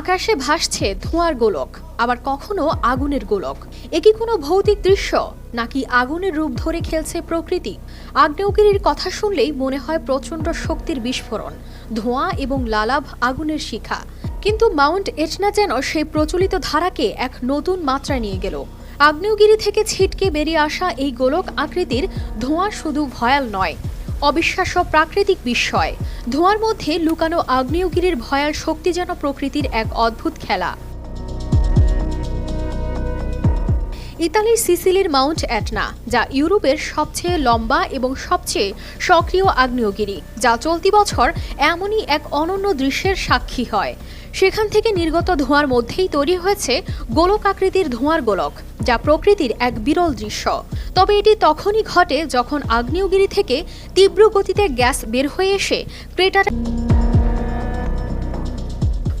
আকাশে ভাসছে ধোঁয়ার গোলক, আবার কখনো আগুনের গোলক। এ কি কোনো ভৌতিক দৃশ্য, নাকি আগুনের রূপ ধরে খেলছে প্রকৃতি? আগ্নেয়গিরির কথা শুনলেই মনে হয় প্রচণ্ড শক্তির বিস্ফোরণ, ধোঁয়া এবং লালাভ আগুনের শিখা। কিন্তু মাউন্ট এটনা যেন সেই প্রচলিত ধারাকে এক নতুন মাত্রায় নিয়ে গেল। আগ্নেয়গিরি থেকে ছিটকে বেরিয়ে আসা এই গোলক আকৃতির ধোঁয়া শুধু ভয়াল নয় অবিশ্বাস্য প্রাকৃতিক বিস্ময়। ধোঁয়ার মধ্যে লুকানো আগ্নেয়গিরির ভয়াল শক্তি যেন প্রকৃতির এক অদ্ভুত খেলা। ইতালির সিসিলির মাউন্ট অ্যাটনা, যা ইউরোপের সবচেয়ে লম্বা এবং সবচেয়ে সক্রিয় আগ্নেয়গিরি, যা চলতি বছর এমনই এক অনন্য দৃশ্যের সাক্ষী হয়। সেখান থেকে নির্গত ধোঁয়ার মধ্যেই তৈরি হয়েছে গোলক আকৃতির ধোঁয়ার গোলক। যা প্রকৃতির এক বিরল দৃশ্য। তবে এটি তখনই ঘটে যখন আগ্নেয়গিরি থেকে তীব্র গতিতে গ্যাস বের হয়ে এসে ক্রেটার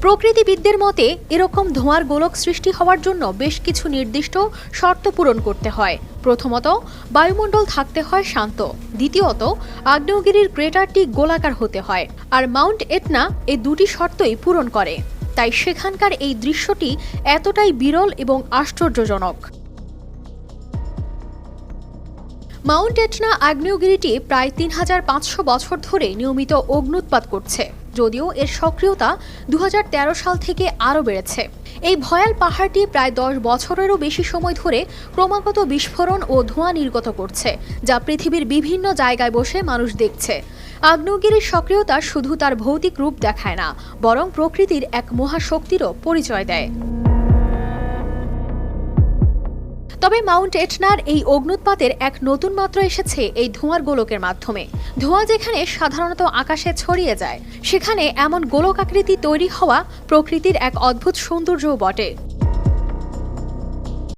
প্রকৃতিবিদদের মতে, এরকম ধোঁয়ার গোলক সৃষ্টি হওয়ার জন্য বেশ কিছু নির্দিষ্ট শর্ত পূরণ করতে হয়। প্রথমত, বায়ুমণ্ডল থাকতে হয় শান্ত। দ্বিতীয়ত, আগ্নেয়গিরির ক্রেটারটি গোলাকার হতে হয়। আর মাউন্ট এটনা এই দুটি শর্তই পূরণ করে। তাই সেখানকার এই দৃশ্যটি এতটাই বিরল এবং আশ্চর্যজনক। মাউন্ট এটনা আগ্নেয়গিরিটি প্রায় তিন হাজার পাঁচশো বছর ধরে নিয়মিত অগ্নুৎপাত করছে, যদিও এর সক্রিয়তা দু হাজার তেরো সাল থেকে আরও বেড়েছে। এই ভয়াল পাহাড়টি প্রায় দশ বছরেরও বেশি সময় ধরে ক্রমাগত বিস্ফোরণ ও ধোঁয়া নির্গত করছে, যা পৃথিবীর বিভিন্ন জায়গায় বসে মানুষ দেখছে। আগ্নেয়গিরির সক্রিয়তা শুধু তার ভৌতিক রূপ দেখায় না, বরং প্রকৃতির এক মহাশক্তিরও পরিচয় দেয়। তবে মাউন্ট এটনার এই অগ্নুৎপাতের এক নতুন মাত্র এসেছে এই ধোঁয়ার গোলকের মাধ্যমে। ধোঁয়া যেখানে সাধারণত আকাশে ছড়িয়ে যায়, সেখানে এমন গোলক আকৃতি তৈরি হওয়া প্রকৃতির এক অদ্ভুত সৌন্দর্যও বটে।